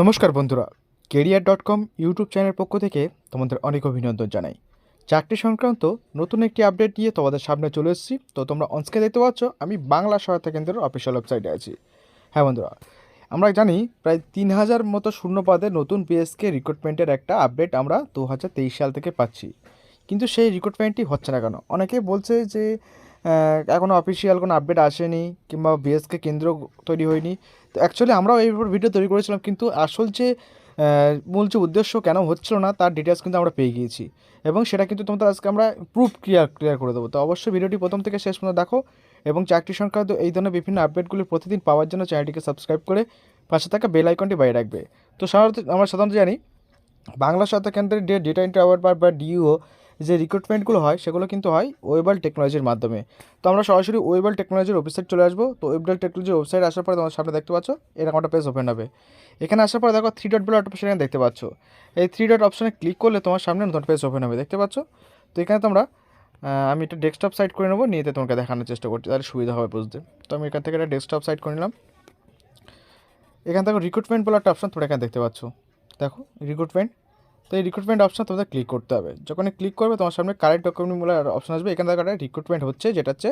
নমস্কার বন্ধুরা, career dot com YouTube চ্যানেলের পক্ষ থেকে তোমাদের অনেক অভিনন্দন জানাই। চাকরি সংক্রান্ত নতুন একটি আপডেট নিয়ে তোমাদের সামনে চলে এসেছি। তো তোমরা অনস্কে দেখতে পাচ্ছ, আমি বাংলা সহায়তা কেন্দ্রের অফিসিয়াল ওয়েবসাইটে আছি। হ্যাঁ বন্ধুরা, আমরা জানি প্রায় তিন হাজার মতো শূন্য পদে নতুন পিএসকে রিক্রুটমেন্টের একটা আপডেট আমরা দু হাজার তেইশ সাল থেকে পাচ্ছি। কিন্তু সেই রিক্রুটমেন্টটি হচ্ছে না কেন? অনেকে বলছে যে এখনও অফিসিয়াল কোনো আপডেট আসেনি কিংবা বিএসকে কেন্দ্র তৈরি হয়নি। তো অ্যাকচুয়ালি আমরাও এই ভিডিও তৈরি করেছিলাম, কিন্তু আসল যে মূল যে উদ্দেশ্য কেন হচ্ছিল না, তার ডিটেলস কিন্তু আমরা পেয়ে গিয়েছি। এবং সেটা কিন্তু তোমাদের আজকে আমরা প্রুফ ক্লিয়ার ক্লিয়ার করে দেবো। তো অবশ্যই ভিডিওটি প্রথম থেকে শেষ পর্যন্ত দেখো এবং চাকরি সংক্রান্ত এই ধরনের বিভিন্ন আপডেটগুলি প্রতিদিন পাওয়ার জন্য চ্যানেলটিকে সাবস্ক্রাইব করে পাশে থাকা বেল আইকনটি বাইরে রাখবে। তো সাধারণত আমরা সাধারণত জানি, বাংলা সহায়তা কেন্দ্রের যে ডেটা এন্ট্রি আওয়ার বা ডিইও যে রিক্রুটমেন্টগুলো হয়, সেগুলো কিন্তু হয় ওয়েবাল টেকনোলজির মাধ্যমে। তো আমরা সরাসরি ওয়েবাল টেকনোলজির ওয়েবসাইট চলে আসব। তো ওয়েবাল টেকনোলজির ওয়েবসাইট আসার পরে তোমার সামনে দেখতে পাচ্ছ, এরকম একটা পেজ ওপেন হবে। এখানে আসার পরে দেখো থ্রি ডট বলে একটা অপশন দেখতে পাচ্ছ। এই থ্রি ডট অপশানে ক্লিক করলে তোমার সামনে নতুন পেজ ওপেন হবে, দেখতে পাচ্ছ? তো এখানে তোমরা আমি একটা ডেস্কটপ সাইট করে নেব, নিয়ে তোমাকে দেখানোর চেষ্টা করছি, তাহলে সুবিধা হবে বুঝতে। তো আমি এখান থেকে একটা ডেস্কটপ সাইট করে নিলাম। এখান থেকে রিক্রুটমেন্ট বলে একটা অপশন তোমরা এখানে দেখতে পাচ্ছ। দেখো রিক্রুটমেন্ট তো এই রিক্রুটমেন্ট অপশন তোমাদের ক্লিক করতে হবে। যখন ক্লিক করবে, তোমার সামনে কারেন্ট ডকুমেন্ট বলে অপশন আসবে। এখান থেকে একটা রিক্রুটমেন্ট হচ্ছে, যেটা হচ্ছে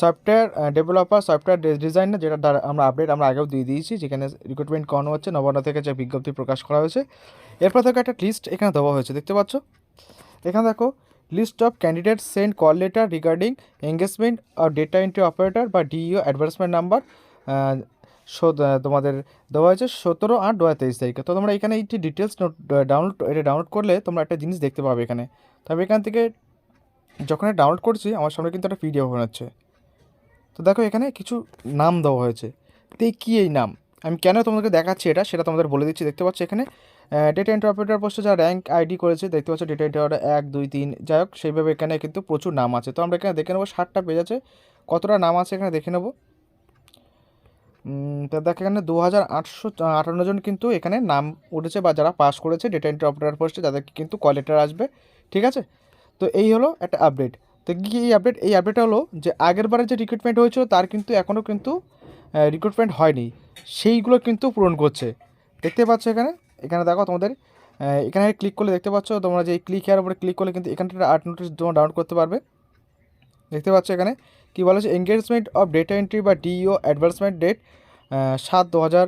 সফটওয়্যার ডেভেলপার সফটওয়্যার ডিজাইনার যেটা আমরা আপডেট আমরা আগেও দিয়ে দিয়েছি, যেখানে রিক্রুটমেন্ট করানো হচ্ছে, নবান্ন থেকে যে বিজ্ঞপ্তি প্রকাশ করা হয়েছে। এরপর থেকে একটা লিস্ট এখানে দেওয়া হয়েছে, দেখতে পাচ্ছ? এখানে দেখো list of candidate send call letter regarding engagement of data entry operator বা ডিইও অ্যাডভার্সমেন্ট নাম্বার তোমাদের দেওয়া হয়েছে সতেরো আট দু তেইশ তারিখে। তো তোমরা এখানে এই যে ডিটেলস ডাউনলোড এটা ডাউনলোড করলে তোমরা একটা জিনিস দেখতে পাবে এখানে। তবে এখান থেকে যখন ডাউনলোড করছি, আমার সামনে কিন্তু একটা পিডিএফ হচ্ছে। তো দেখো এখানে কিছু নাম দেওয়া হয়েছে। তো এই কী এই নাম? আমি কেন তোমাদেরকে দেখাচ্ছি এটা, সেটা তোমাদের বলে দিচ্ছি, দেখতে পাচ্ছ এখানে? ডেটা এন্ট্রি অপারেটর পোস্টে যা র্যাঙ্ক আইডি করেছে, দেখতে পাচ্ছ ডেটা এন্ট্রি অপারেটর এক, দুই, তিন, যাই হোক, সেইভাবে এখানে কিন্তু প্রচুর নাম আছে। তো আমরা এখানে দেখে নেব, ষাটটা পেজ আছে। কতটা নাম আছে এখানে দেখে নেব। তো দেখ, এখানে দু হাজার আটশো আটান্ন জন কিন্তু এখানে নাম উঠেছে বা যারা পাস করেছে ডেটা এন্ট্রি অপারেটর পোস্টে তাদেরকে কিন্তু কল আসবে, ঠিক আছে? তো এই হলো একটা আপডেট তো কি এই আপডেট এই আপডেটটা হলো যে আগের বারে যে রিক্রুটমেন্ট হয়েছিল, তার কিন্তু এখনও কিন্তু রিক্রুটমেন্ট হয়নি। সেইগুলো কিন্তু পূরণ করছে। দেখতে পাচ্ছ এখানে? এখানে দেখো তোমাদের এখানে ক্লিক করলে দেখতে পাচ্ছ তোমরা যে ক্লিক হেয়ার উপরে ক্লিক করলে কিন্তু এখানটা আর্ট নোটিস তোমরা ডাউনলোড করতে পারবে। দেখতে পাচ্ছ এখানে। কী বলা হচ্ছে এঙ্গেজমেন্ট অফ ডেটা এন্ট্রি বা ডিইও অ্যাডভার্সমেন্ট ডেট সাত দু হাজার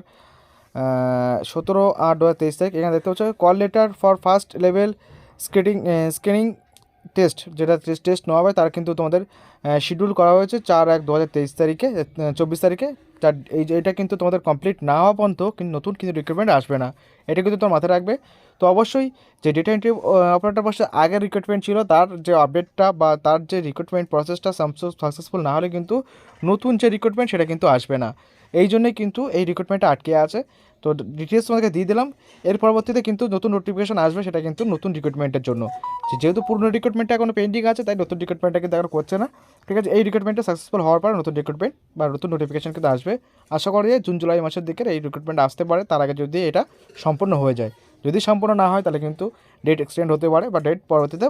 সতেরো, আট দু হাজার তেইশ তারিখ। এখানে দেখতে পাচ্ছ call letter for first level skating screening test যেটা টেস্ট নেওয়া হবে, তার কিন্তু তোমাদের শিডিউল করা হয়েছে চার এক দু হাজার তেইশ তারিখে চব্বিশ তারিখে। তার এই এটা কিন্তু তোমাদের কমপ্লিট না হওয়া পর্যন্ত কিন্তু নতুন কিন্তু রিক্রুটমেন্ট আসবে না। এটা কিন্তু তোমার মাথায় রাখবে। তো অবশ্যই যে ডেটা এন্ট্রি অপারেটর বসে আগের রিক্রুটমেন্ট ছিল, তার যে আপডেটটা বা তার যে রিক্রুটমেন্ট প্রসেসটা সাকসেসফুল না হলে কিন্তু নতুন যে রিক্রুটমেন্ট সেটা কিন্তু আসবে না। এই জন্যই কিন্তু এই রিক্রুটমেন্টটা আটকে আছে। তো ডিটেলস তোমাদেরকে দিয়ে দিলাম। এর পরবর্তীতে কিন্তু নতুন নোটিফিকেশন আসবে, সেটা কিন্তু নতুন রিক্রুটমেন্টের জন্য। যেহেতু পুরনো রিক্রুটমেন্টটা এখনও পেন্ডিং আছে, তাই নতুন রিক্রুটমেন্টটা কিন্তু এখন করছে না। ঠিক আছে, এই রিক্রুটমেন্টটা সাকসেসফুল হওয়ার পর নতুন রিক্রুটমেন্ট বা নতুন নোটিফিকেশন কিন্তু আসবে। আশা করি জুন, জুলাই মাসের দিকে এই রিক্রুটমেন্ট আসতে পারে। তার আগে যদি এটা সম্পূর্ণ হয়ে যায়। যদি সম্পূর্ণ না হয়, তাহলে কিন্তু ডেট এক্সটেন্ড হতে পারে বা ডেট পরবর্তীতে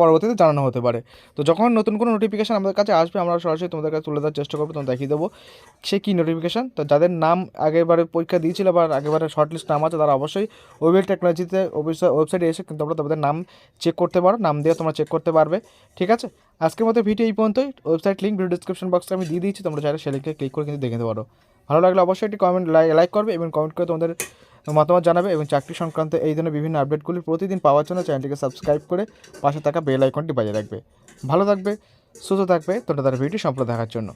পরবর্তীতে জানানো হতে পারে। তো যখন নতুন কোনো নোটিফিকেশান আমাদের কাছে আসবে, আমরা সরাসরি তোমাদের কাছে তুলে দেওয়ার চেষ্টা করব, তোমাদের দেখিয়ে দেবো সে কী নোটিফিকেশান তো যাদের নাম আগেরবারে পরীক্ষা দিয়েছিল বা আগেরবারে শর্ট লিস্ট নাম আছে, তারা অবশ্যই ওয়েব টেকনোলজিতে ওয়েবসাইটে এসে কিন্তু তোমরা তোমাদের নাম চেক করতে পারো, নাম দিয়ে তোমরা চেক করতে পারবে। ঠিক আছে? আজকের মতো ভিডিও এই পর্যন্তই। ওয়েবসাইট লিঙ্ক ভিডিও ডিসক্রিপশন বক্সে আমি দিয়ে দিয়েছি, তোমরা চাইলে সে লিঙ্কে ক্লিক করে কিন্তু দেখে নিতে পারো। ভালো লাগলে অবশ্যই একটি কমেন্ট লাইক করবে এবং কমেন্ট করে তোমাদের মতামত জানাবে এবং চাকরি সংক্রান্ত এই ধরনের বিভিন্ন আপডেটগুলি প্রতিদিন পাওয়ার জন্য চ্যানেলটিকে সাবস্ক্রাইব করে পাশে থাকা বেল আইকনটি বাজিয়ে রাখবে। ভালো থাকবে, সুস্থ থাকবে তোমরা তার ভিডিও সম্পূর্ণ দেখার জন্য।